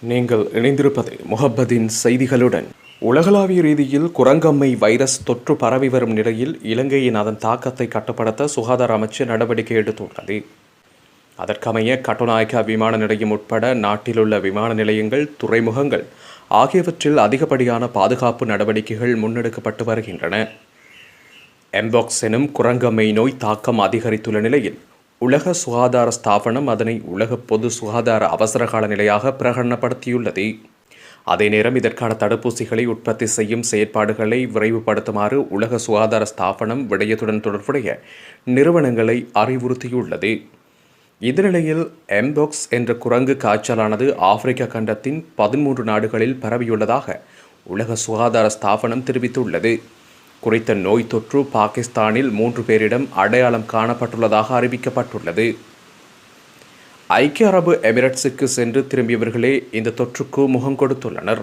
நீங்கள் இணைந்திருப்பது முகப்பதின் செய்திகளுடன். உலகளாவிய ரீதியில் குரங்கம்மை வைரஸ் தொற்று பரவி வரும் நிலையில் இலங்கையின் அதன் தாக்கத்தை கட்டுப்படுத்த சுகாதார அமைச்சு நடவடிக்கை எடுத்துள்ளது. அதற்கமைய கட்டுநாயக்கா விமான நிலையம் உட்பட நாட்டிலுள்ள விமான நிலையங்கள் துறைமுகங்கள் ஆகியவற்றில் அதிகப்படியான பாதுகாப்பு நடவடிக்கைகள் முன்னெடுக்கப்பட்டு வருகின்றன. எம்பாக்ஸ் எனும் குரங்கம்மை நோய் தாக்கம் அதிகரித்துள்ள நிலையில் உலக சுகாதார ஸ்தாபனம் அதனை உலக பொது சுகாதார அவசரகால நிலையாக பிரகடனப்படுத்தியுள்ளது. அதே நேரம் இதற்கான தடுப்பூசிகளை உற்பத்தி செய்யும் செயற்பாடுகளை விரைவுபடுத்துமாறு உலக சுகாதார ஸ்தாபனம் விடயத்துடன் தொடர்புடைய நிறுவனங்களை அறிவுறுத்தியுள்ளது. இதனிலையில் நிலையில் எம்பாக்ஸ் என்ற குரங்கு காய்ச்சலானது ஆப்பிரிக்க கண்டத்தின் பதிமூன்று நாடுகளில் பரவியுள்ளதாக உலக சுகாதார ஸ்தாபனம் தெரிவித்துள்ளது. குறித்த நோய் தொற்று பாகிஸ்தானில் மூன்று பேரிடம் அடையாளம் காணப்பட்டுள்ளதாக அறிவிக்கப்பட்டுள்ளது. ஐக்கிய அரபு எமிரேட்ஸுக்கு சென்று திரும்பியவர்களே இந்த தொற்றுக்கு முகம் கொடுத்துள்ளனர்.